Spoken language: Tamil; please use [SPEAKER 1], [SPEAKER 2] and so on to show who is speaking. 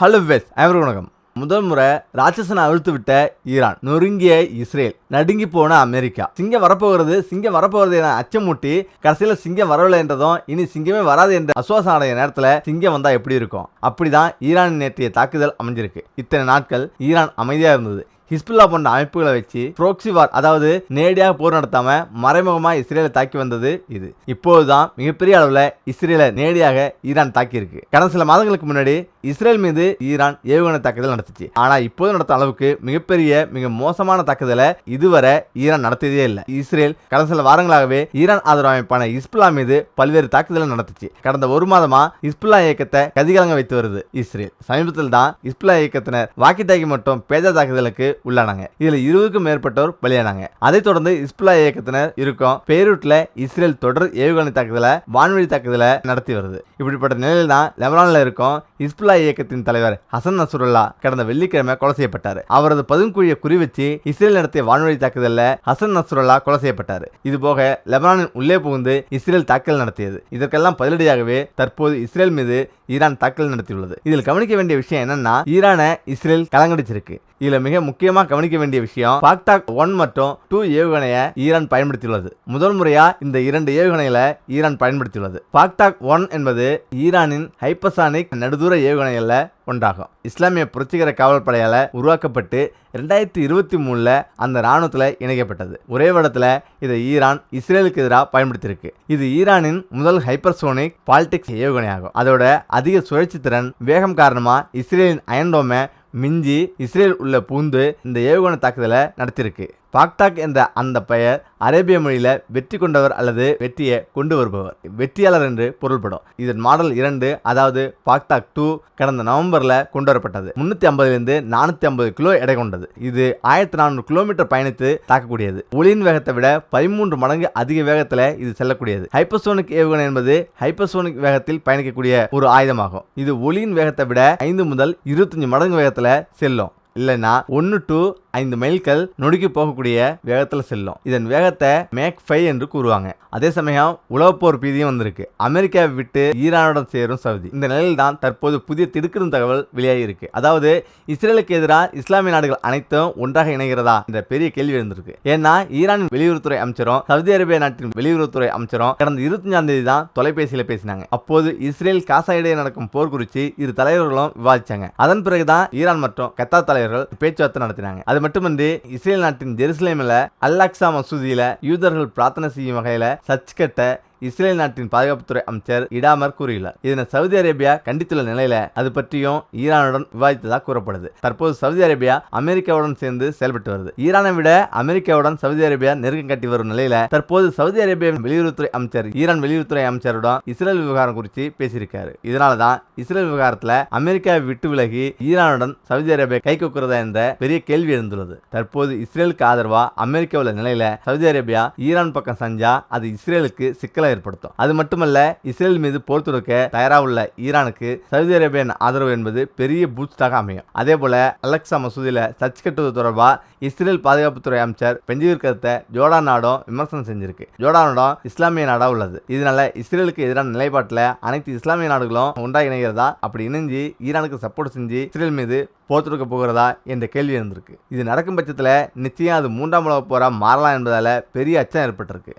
[SPEAKER 1] ஹலோ வெஸ் அனைவரும் வணக்கம். முதல் முறை ராட்சசனை அழுத்து விட்ட ஈரான் நொறுங்கிய இஸ்ரேல் நடுங்கி போன அமெரிக்கா. சிங்கம் வரப்போகிறது சிங்கம் வரப்போகிறது என அச்சமூட்டி கடைசியில் சிங்கம் வரவில்லை என்றதும் இனி சிங்கமே வராது என்ற அசுவாசம் அடைய நேரத்தில் சிங்கம் வந்தால் எப்படி இருக்கும்? அப்படிதான் ஈரான் நேற்றைய தாக்குதல் அமைஞ்சிருக்கு. இத்தனை நாட்கள் ஈரான் அமைதியாக இருந்தது. ஹிஸ்புல்லா போன்ற அமைப்புகளை வச்சு புரோக்சி வார் அதாவது நேரடியாக போர் நடத்தாம மறைமுகமா இஸ்ரேலை தாக்கி வந்தது இது. இப்போதுதான் மிகப்பெரிய அளவில் இஸ்ரேலை நேரடியாக ஈரான் தாக்கியிருக்கு. கடந்த சில மாதங்களுக்கு முன்னாடி இஸ்ரேல் மீது ஈரான் ஏவுகணை தாக்குதல் நடத்துச்சு. ஆனா இப்போது நடத்த அளவுக்கு மிகப்பெரிய மிக மோசமான தாக்குதலை இதுவரை ஈரான் நடத்தியதே இல்லை. இஸ்ரேல் கடந்த சில வாரங்களாகவே ஈரான் ஆதரவு அமைப்பான இஸ்புல்லா மீது பல்வேறு தாக்குதலை நடத்துச்சு. கடந்த ஒரு மாதமா இஸ்புல்லா இயக்கத்தை கதிகலங்க வைத்து வருது இஸ்ரேல். சமீபத்தில் தான் இஸ்புல்லா இயக்கத்தினர் வாக்கி தாக்கி மற்றும் பேஜா தாக்குதலுக்கு உள்ளானாங்க. இதுல இருபதுக்கும் மேற்பட்டோர் பலியானாங்க. அதைத் தொடர்ந்து இஸ்புல்லா இயக்கத்தினர் இருக்கும் பேரூட்ல இஸ்ரேல் தொடர் ஏவுகணை தாக்குதலை வான்வழி தாக்குதலை நடத்தி வருது. இப்படிப்பட்ட நிலையில் தான் லெபனான்ல இருக்கும் இஸ்புல்லா இயக்கத்தின் தலைவர் ஹசன் நசுருல்லா கடந்த வெள்ளிக்கிழமை கொலை செய்யப்பட்டார். அவரது பதுங்குழியை குறிவச்சு இஸ்ரேல் நடத்திய வான்வழி தாக்குதலில் ஹசன் நசுருல்லா கொலை செய்யப்பட்டார். இது போக லெபனானின் உள்ளே புகுந்து இஸ்ரேல் தாக்குதல் நடத்தியது. இதற்கெல்லாம் பதிலடியாகவே தற்போது இஸ்ரேல் மீது ஈரான் தாக்குதல் நடத்தியுள்ளது. இதில் கவனிக்க வேண்டிய விஷயம் என்னன்னா ஈரானை இஸ்ரேல் கலங்கடிச்சிருக்கு. இதுல மிக முக்கிய முக்கியமா கவனிக்க வேண்டிய விஷயம் பாக்டாக் ஒன் மற்றும் டூ ஏவுகணையை ஈரான் பயன்படுத்தியுள்ளது. முதல் முறையா இந்த இரண்டு ஏவுகணைகளை ஈரான் பயன்படுத்தியுள்ளது. பாக்டாக் ஒன் என்பது ஈரானின் ஹைப்பசானிக் நடுதூர ஏவுகணைகள்ல ஒன்றாகும். இஸ்லாமிய புரட்சிகர காவல் படையால உருவாக்கப்பட்டு ரெண்டாயிரத்தி இருபத்தி மூணுல அந்த ராணுவத்துல இணைக்கப்பட்டது. ஒரே வருடத்துல இதை ஈரான் இஸ்ரேலுக்கு எதிராக பயன்படுத்தியிருக்கு. இது ஈரானின் முதல் ஹைப்பர்சோனிக் பாலிடிக்ஸ் ஏவுகணை ஆகும் அதோட அதிக சுழற்சி திறன் வேகம் காரணமா இஸ்ரேலின் அயன்டோமை மிஞ்சி இஸ்ரேல் உள்ள பூந்து இந்த ஏவுகணை தாக்குதலை நடத்தியிருக்கு. பாக்டாக் என்ற அந்த பெயர் அரேபிய மொழியில் வெற்றி கொண்டவர் அல்லது வெற்றியை கொண்டு வருபவர். வெற்றியாளர் என்று பொருள்படும். இதன் மாடல் இரண்டு அதாவது பாக்டாக் டூ கடந்த நவம்பரில் கொண்டு வரப்பட்டது. முன்னூற்றி ஐம்பதுலேருந்து நானூற்றி ஐம்பது கிலோ எடை கொண்டது. இது ஆயிரத்தி நானூறு கிலோமீட்டர் பயணித்து தாக்கக்கூடியது. ஒளியின் வேகத்தை விட பதிமூன்று மடங்கு அதிக வேகத்தில் இது செல்லக்கூடியது. ஹைப்பர்சோனிக் ஏவுகணை என்பது ஹைப்பர்சோனிக் வேகத்தில் பயணிக்கக்கூடிய ஒரு ஆயுதமாகும். இது ஒளியின் வேகத்தை விட ஐந்து முதல் இருபத்தஞ்சு மடங்கு வேகத்தில் செல்லும். இல்லைன்னா ஒன்று டு ஐந்து மைல்கள் நொடிக்கு போகக்கூடிய வேகத்தில் செல்லும். இதன் வேகத்தை மேக் ஃபைவ் என்று கூறுவாங்க. அதே சமயம் உலகப்போர் பீதியும் வந்திருக்கு. அமெரிக்காவை விட்டு ஈரானுடன் சேரும் சவுதி. இந்த நிலையில் தான் தற்போது புதிய திடுக்கிடும் தகவல் வெளியாகி இருக்கு அதாவது இஸ்ரேலுக்கு எதிராக இஸ்லாமிய நாடுகள் அனைத்தும் ஒன்றாக இணைகிறதா? என்ற பெரிய கேள்வி எழுந்திருக்கு. ஏன்னா ஈரான் வெளியுறவுத்துறை அமைச்சரும் சவுதி அரேபியா நாட்டின் வெளியுறவுத்துறை அமைச்சரும் கடந்த இருபத்தஞ்சாம் தேதி தான் தொலைபேசியில் பேசினாங்க. அப்போது இஸ்ரேல் காசா இடையே நடக்கும் போர் குறித்து இரு தலைவர்களும் விவாதிச்சாங்க. அதன் பிறகுதான் ஈரான் மற்றும் கத்தார் தலைவர்கள் பேச்சுவார்த்தை நடத்தினாங்க. அது மட்டுமின்றி இஸ்ரேல் நாட்டின் ஜெருசலேமில் அல்லாக்ஸா மசூதியில யூதர்கள் பிரார்த்தனை செய்யும் வகையில சர்ச் கட்ட இஸ்ரேல் நாட்டின் பாதுகாப்புத்துறை அமைச்சர் இடாமர் கூறியுள்ளார். இதனை சவுதி அரேபியா கண்டித்துள்ள நிலையில அது பற்றியும் ஈரானுடன் விவாதித்ததாக கூறப்படுது. தற்போது சவுதி அரேபியா அமெரிக்காவுடன் சேர்ந்து செயல்பட்டு வருது. ஈரானை விட அமெரிக்காவுடன் சவுதி அரேபியா நெருக்கம் கட்டி வரும் நிலையில தற்போது சவுதி அரேபியா வெளியுறவுத்துறை அமைச்சர் ஈரான் வெளியுறவுத்துறை அமைச்சருடன் இஸ்ரேல் விவகாரம் குறித்து பேசியிருக்காரு. இதனாலதான் இஸ்ரேல் விவகாரத்துல அமெரிக்காவை விட்டு விலகி ஈரானுடன் சவுதி அரேபியா கை கொக்குறதா என்ற பெரிய கேள்வி எழுந்துள்ளது. தற்போது இஸ்ரேலுக்கு ஆதரவா அமெரிக்கா உள்ள நிலையில சவுதி அரேபியா ஈரான் பக்கம் செஞ்சா அது இஸ்ரேலுக்கு சிக்கலை ஏற்படுத்தும். அது மட்டுமல்ல இஸ்ரேல் மீது போர் தொடுக்க தயாராக உள்ள ஈரானுக்கு சவுதி அரேபியன் ஆதரவு என்பது பெரிய பூஸ்டாக அமையும். அதே போல அலெக்சா மசூதியில் சர்ச் கட்டுவது தொடர்பாக இஸ்ரேல் பாதுகாப்புத்துறை அமைச்சர் பெஞ்சிர் கருத்தை ஜோர்டான் நாடும் விமர்சனம் செஞ்சிருக்கு. ஜோர்டானுடன் இஸ்லாமிய நாடாக உள்ளது. இதனால இஸ்ரேலுக்கு எதிரான நிலைப்பாட்டில் அனைத்து இஸ்லாமிய நாடுகளும் ஒன்றாக இணைகிறதா அப்படி இணைஞ்சு ஈரானுக்கு சப்போர்ட் செஞ்சு இஸ்ரேல் மீது போர் தொடுக்க போகிறதா என்ற கேள்வி இருந்திருக்கு இது நடக்கும் பட்சத்தில் நிச்சயம் அது மூன்றாம் உலக போராக மாறலாம் என்பதால் பெரிய அச்சம் ஏற்பட்டிருக்கு.